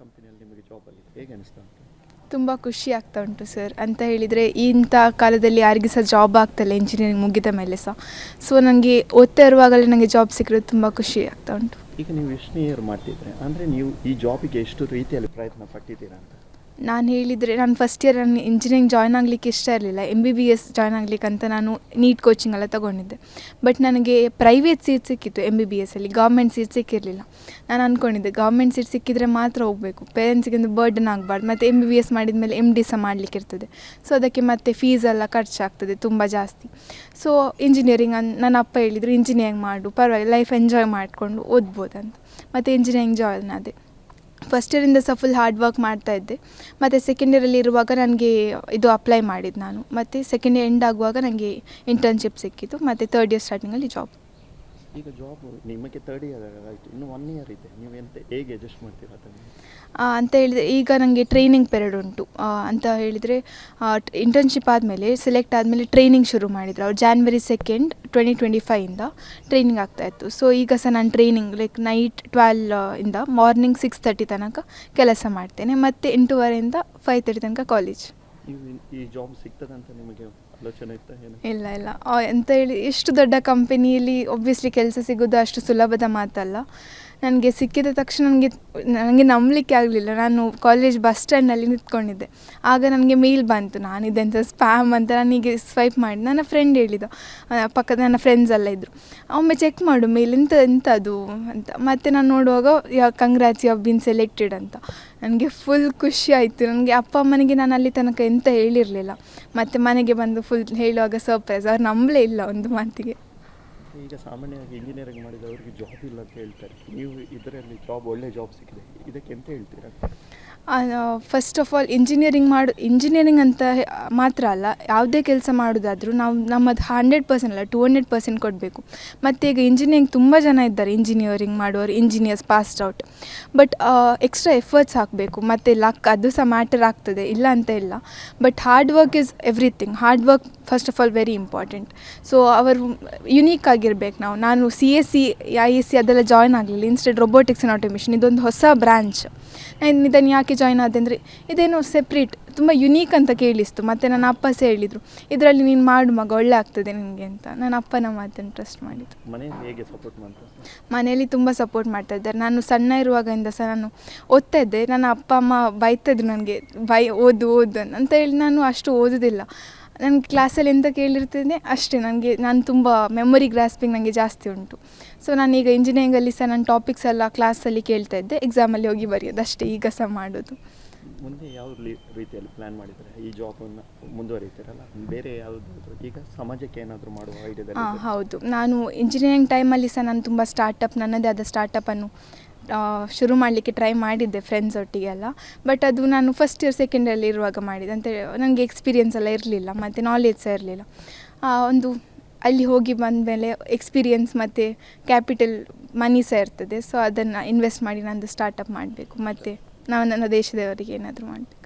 ಕಂಪನಿಯಲ್ಲಿ ನಿಮಗೆ ಜಾಬಲ್ಲಿ ಹೇಗೆ ಅನಿಸ್ತಾ ಉಂಟು? ತುಂಬ ಖುಷಿ ಆಗ್ತಾ ಉಂಟು ಸರ್. ಅಂತ ಹೇಳಿದರೆ ಇಂಥ ಕಾಲದಲ್ಲಿ ಯಾರಿಗೆ ಸಹ ಜಾಬ್ ಆಗ್ತಾಯಿಲ್ಲ ಇಂಜಿನಿಯರಿಂಗ್ ಮುಗಿದ ಮೇಲೆ ಸಹ. ಸೊ ನನಗೆ ಓದ್ತಾ ಇರುವಾಗಲೇ ನನಗೆ ಜಾಬ್ ಸಿಕ್ಕಿರೋದು ತುಂಬ ಖುಷಿ ಆಗ್ತಾ ಉಂಟು. ಈಗ ನೀವು ಎಷ್ಟನೇ ಇಯರ್ ಮಾಡ್ತಿದ್ರೆ ಅಂದರೆ ನೀವು ಈ ಜಾಬಿಗೆ ಎಷ್ಟು ರೀತಿಯಲ್ಲಿ ಪ್ರಯತ್ನ ಪಟ್ಟಿದ್ದೀರಾ ಅಂತ? ನಾನು ಹೇಳಿದರೆ ನಾನು ಫಸ್ಟ್ ಇಯರ್ ನಾನು ಇಂಜಿನಿಯರಿಂಗ್ ಜಾಯ್ನ್ ಆಗಲಿಕ್ಕೆ ಇಷ್ಟ ಇರಲಿಲ್ಲ M B B S join ಆಗಲಿಕ್ಕೆ ಅಂತ ನಾನು ನೀಟ್ ಕೋಚಿಂಗ್ ಎಲ್ಲ ತೊಗೊಂಡಿದ್ದೆ. ಬಟ್ ನನಗೆ ಪ್ರೈವೇಟ್ ಸೀಟ್ ಸಿಕ್ಕಿತ್ತು ಎಂ ಬಿ ಬಿ ಎಸ್ಸಲ್ಲಿ ಗೌರ್ಮೆಂಟ್ ಸೀಟ್ ಸಿಕ್ಕಿರಲಿಲ್ಲ. ನಾನು ಅಂದ್ಕೊಂಡಿದ್ದೆ ಗೌರ್ಮೆಂಟ್ ಸೀಟ್ ಸಿಕ್ಕಿದರೆ ಮಾತ್ರ ಹೋಗಬೇಕು. ಪೇರೆಂಟ್ಸಿಗೆ ಒಂದು ಬರ್ಡನ್ ಆಗಬಾರ್ದು, ಮತ್ತು ಎಂ ಬಿ ಬಿ ಎಸ್ ಮಾಡಿದ ಮೇಲೆ ಎಂ ಡಿ ಸಹ ಮಾಡಲಿಕ್ಕೆ ಇರ್ತದೆ. ಸೊ ಅದಕ್ಕೆ ಮತ್ತೆ ಫೀಸ್ ಎಲ್ಲ ಖರ್ಚಾಗ್ತದೆ ತುಂಬ ಜಾಸ್ತಿ. ಸೊ ಇಂಜಿನಿಯರಿಂಗ್ ಅನ್ ನನ್ನ ಅಪ್ಪ ಹೇಳಿದರು ಇಂಜಿನಿಯರಿಂಗ್ ಮಾಡು, ಪರವಾಗಿಲ್ಲ ಲೈಫ್ ಎಂಜಾಯ್ ಮಾಡಿಕೊಂಡು ಓದ್ಬೋದಂತ. ಮತ್ತು ಇಂಜಿನಿಯರಿಂಗ್ ಜಾಯ್ನ್ ಆದೆ. ಫಸ್ಟ್ ಇಯರಿಂದ ಸಹ ಫುಲ್ ಹಾರ್ಡ್ ವರ್ಕ್ ಮಾಡ್ತಾ ಇದ್ದೆ. ಮತ್ತು ಸೆಕೆಂಡ್ ಇಯರಲ್ಲಿ ಇರುವಾಗ ನನಗೆ ಇದು ಅಪ್ಲೈ ಮಾಡಿದ್ದು ನಾನು. ಮತ್ತು ಸೆಕೆಂಡ್ ಇಯರ್ ಎಂಡ್ ಆಗುವಾಗ ನನಗೆ ಇಂಟರ್ನ್ಶಿಪ್ ಸಿಕ್ಕಿತು. ಮತ್ತು ತರ್ಡ್ ಇಯರ್ ಸ್ಟಾರ್ಟಿಂಗಲ್ಲಿ ಜಾಬ್ ಈಗ ಜಾಬ್ ನಿಮಗೆ ತರ್ಡ್ ಇಯರ್ ಆಯಿತು ಇನ್ನು ಒನ್ ಇಯರ್ ಇದೆ. ನೀವು ಎಂತ ಹೇಗೆ ಅಡ್ಜಸ್ಟ್ ಮಾಡ್ತೀರಾ ಅದನ್ನು? ಅಂತ ಹೇಳಿದರೆ ಈಗ ನನಗೆ ಟ್ರೈನಿಂಗ್ ಪೀರಿಯಡ್ ಉಂಟು. ಅಂತ ಹೇಳಿದರೆ ಇಂಟರ್ನ್ಶಿಪ್ ಆದಮೇಲೆ ಸೆಲೆಕ್ಟ್ ಆದಮೇಲೆ ಟ್ರೈನಿಂಗ್ ಶುರು ಮಾಡಿದ್ರು. ಅವ್ರು ಜಾನ್ವರಿ ಸೆಕೆಂಡ್ ಟ್ವೆಂಟಿ ಟ್ವೆಂಟಿ ಫೈವಿಂದ ಟ್ರೈನಿಂಗ್ ಆಗ್ತಾಯಿತ್ತು ಸೊ ಈಗ ಸಹ ನಾನು ಟ್ರೈನಿಂಗ್ ಲೈಕ್ ನೈಟ್ ಟ್ವೆಲ್ ಇಂದ ಮಾರ್ನಿಂಗ್ ಸಿಕ್ಸ್ ತರ್ಟಿ ತನಕ ಕೆಲಸ ಮಾಡ್ತೇನೆ. ಮತ್ತು ಎಂಟೂವರೆಯಿಂದ ಫೈವ್ ತರ್ಟಿ ತನಕ ಕಾಲೇಜ್ ಈ ಜಾಬ್ ಸಿಗ್ತದಂತ ನಿಮಗೆ ಆಲೋಚನೆ ಇಲ್ಲ ಇಲ್ಲ. ಆ, ಎಂತ ಹೇಳಿ ಎಷ್ಟು ದೊಡ್ಡ ಕಂಪನಿಯಲ್ಲಿ ಒಬ್ವಿಯಸ್ಲಿ ಕೆಲಸ ಸಿಗೋದು ಅಷ್ಟು ಸುಲಭದ ಮಾತಲ್ಲ. ನನಗೆ ಸಿಕ್ಕಿದ ತಕ್ಷಣ ನನಗೆ ನನಗೆ ನಂಬಲಿಕ್ಕೆ ಆಗಲಿಲ್ಲ. ನಾನು ಕಾಲೇಜ್ ಬಸ್ ಸ್ಟ್ಯಾಂಡ್ನಲ್ಲಿ ನಿಂತ್ಕೊಂಡಿದ್ದೆ. ಆಗ ನನಗೆ ಮೇಲ್ ಬಂತು ನಾನು ಇದೆಂತ ಸ್ಪ್ಯಾಮ್ ಅಂತ ನನಗೆ ಸ್ವೈಪ್ ಮಾಡಿ ನನ್ನ ಫ್ರೆಂಡ್ ಹೇಳಿದ. ಪಕ್ಕದ ನನ್ನ ಫ್ರೆಂಡ್ಸ್ ಎಲ್ಲ ಇದ್ದರು ಒಮ್ಮೆ ಚೆಕ್ ಮಾಡು ಮೇಲ್ ಎಂತ ಎಂಥದ್ದು ಅಂತ. ಮತ್ತೆ ನಾನು ನೋಡುವಾಗ yeah congrats you been selected ಅಂತ. ನನಗೆ ಫುಲ್ ಖುಷಿ ಆಯಿತು. ನನಗೆ ಅಪ್ಪ ಅಮ್ಮನಿಗೆ ನಾನು ಅಲ್ಲಿ ತನಕ ಎಂತ ಹೇಳಿರಲಿಲ್ಲ. ಮತ್ತು ಮನೆಗೆ ಬಂದು ಫುಲ್ ಹೇಳುವಾಗ ಸರ್ಪ್ರೈಸ್ ಅವ್ರು ನಂಬಲೇ ಇಲ್ಲ ಒಂದು ಮಾತಿಗೆ. ಈಗ ಸಾಮಾನ್ಯವಾಗಿ ಇಂಜಿನಿಯರಿಂಗ್ ಮಾಡಿದವರಿಗೆ ಜಾಬ್ ಇಲ್ಲ ಅಂತ ಹೇಳ್ತಾರೆ. ನೀವು ಇದರಲ್ಲಿ ಜಾಬ್ ಒಳ್ಳೆ ಜಾಬ್ ಸಿಕ್ಕಿದೆ. ಇದಕ್ಕೆ ಎಂತ ಹೇಳ್ತೀರಾ? ಫಸ್ಟ್ ಆಫ್ ಆಲ್ ಇಂಜಿನಿಯರಿಂಗ್ ಮಾಡು ಇಂಜಿನಿಯರಿಂಗ್ ಅಂತ ಮಾತ್ರ ಅಲ್ಲ, ಯಾವುದೇ ಕೆಲಸ ಮಾಡೋದಾದರೂ ನಾವು ನಮ್ಮದು ಹಂಡ್ರೆಡ್ ಪರ್ಸೆಂಟ್ ಅಲ್ಲ ಟು ಹಂಡ್ರೆಡ್ ಪರ್ಸೆಂಟ್ ಕೊಡಬೇಕು. ಮತ್ತು ಈಗ ಇಂಜಿನಿಯರಿಂಗ್ ತುಂಬ ಜನ ಇದ್ದಾರೆ ಇಂಜಿನಿಯರಿಂಗ್ ಮಾಡುವವರು engineers passed out but extra efforts ಹಾಕಬೇಕು. ಮತ್ತು ಲಕ್ ಅದು ಸಹ ಮ್ಯಾಟರ್ ಆಗ್ತದೆ, ಇಲ್ಲ ಅಂತ ಇಲ್ಲ. But hard work is everything hard work first of all very important so ಅವರು ಯುನೀಕ್ ಆಗಿರ್ಬೇಕು ನಾವು. ನಾನು C S C I S C ಅದೆಲ್ಲ ಜಾಯ್ನ್ ಆಗಲಿಲ್ಲ. ಇನ್ಸ್ಟೆಡ್ ರೊಬೋಟಿಕ್ಸ್ ಆ್ಯಂಡ್ ಆಟೋಮೇಷನ್ ಇದೊಂದು ಹೊಸ ಬ್ರ್ಯಾಂಚ್ ನಾನು ಇದನ್ನು ಯಾಕೆ ಜಾಯ್ನ್ ಆದೆ ಅಂದರೆ ಇದೇನೋ ಸೆಪ್ರೇಟ್ ತುಂಬ ಯುನೀಕ್ ಅಂತ ಕೇಳಿಸ್ತು. ಮತ್ತು ನನ್ನ ಅಪ್ಪ ಸಹ ಹೇಳಿದರು ಇದರಲ್ಲಿ ನೀನು ಮಾಡು ಮಗ ಒಳ್ಳೆ ಆಗ್ತದೆ ನಿನಗೆ ಅಂತ. ನನ್ನ ಅಪ್ಪನ ಮಾತನ್ನು ಟ್ರಸ್ಟ್ ಮಾಡಿದ್ದು. ಮನೆಯಲ್ಲಿ ಹೇಗೆ ಸಪೋರ್ಟ್ ಮಾಡ್ತಾರೆ ಮನೆಯಲ್ಲಿ ತುಂಬ ಸಪೋರ್ಟ್ ಮಾಡ್ತಾ ಇದ್ದಾರೆ. ನಾನು ಸಣ್ಣ ಇರುವಾಗಿಂದ ಸಹ ನಾನು ಓದ್ತಾ ಇದ್ದೆ. ನನ್ನ ಅಪ್ಪ ಅಮ್ಮ ಬೈತಾಯಿದ್ರು ನನಗೆ ಬೈ ಓದು ಓದು ಅಂತ ಹೇಳಿ ನಾನು ಅಷ್ಟು ಓದೋದಿಲ್ಲ. ನನ್ನ ಕ್ಲಾಸಲ್ಲಿ ಎಂತ ಕೇಳಿರ್ತೇನೆ ಅಷ್ಟೇ ನನಗೆ ನಾನು ತುಂಬ ಮೆಮೊರಿ ಗ್ರಾಸ್ಪಿಂಗ್ ನನಗೆ ಜಾಸ್ತಿ ಉಂಟು. ಸೊ ನಾನೀಗ ಇಂಜಿನಿಯರಿಂಗಲ್ಲಿ ಸಹ ನನ್ನ ಟಾಪಿಕ್ಸ್ ಎಲ್ಲ ಕ್ಲಾಸಲ್ಲಿ ಕೇಳ್ತಾ ಇದ್ದೆ ಎಕ್ಸಾಮಲ್ಲಿ ಹೋಗಿ ಬರೆಯೋದು ಅಷ್ಟೇ ಈಗ ಸಹ ಮಾಡೋದು. ಮುಂದೆ ಯಾವ ರೀತಿಯಲ್ಲಿ ಮಾಡಿದರೆ ಈ ಜಾಬನ್ನು ಮುಂದುವರಿತೀರಲ್ಲ ಬೇರೆ ಈಗ ಸಮಾಜಕ್ಕೆ ಏನಾದರೂ ಮಾಡುವ ಐಡಿಯಾದಲ್ಲಿ ಹೌದು. ನಾನು ಇಂಜಿನಿಯರಿಂಗ್ ಟೈಮಲ್ಲಿ ಸಹ ನಾನು ತುಂಬ ಸ್ಟಾರ್ಟಪ್ ನನ್ನದೇ ಆದ ಸ್ಟಾರ್ಟಪ್ಪನ್ನು ಶುರು ಮಾಡಲಿಕ್ಕೆ ಟ್ರೈ ಮಾಡಿದ್ದೆ ಫ್ರೆಂಡ್ಸ್ ಒಟ್ಟಿಗೆಲ್ಲ. ಬಟ್ ಅದು ನಾನು ಫಸ್ಟ್ ಇಯರ್ ಸೆಕೆಂಡ್ ಇಯರ್ಲಿ ಇರುವಾಗ ಮಾಡಿದೆ ಅಂತ ನನಗೆ ಎಕ್ಸ್ಪೀರಿಯೆನ್ಸ್ ಎಲ್ಲ ಇರಲಿಲ್ಲ, ಮತ್ತು ನಾಲೆಜ್ ಸಹ ಇರಲಿಲ್ಲ. ಒಂದು ಅಲ್ಲಿ ಹೋಗಿ ಬಂದ ಮೇಲೆ ಎಕ್ಸ್ಪೀರಿಯೆನ್ಸ್ ಮತ್ತು ಕ್ಯಾಪಿಟಲ್ ಮನಿ ಸಹ ಇರ್ತದೆ. ಸೊ ಅದನ್ನು ಇನ್ವೆಸ್ಟ್ ಮಾಡಿ ನಂದು ಸ್ಟಾರ್ಟಪ್ ಮಾಡಬೇಕು. ಮತ್ತು ನಾವು ನನ್ನ ದೇಶದವರಿಗೆ ಏನಾದರೂ ಮಾಡಬೇಕು.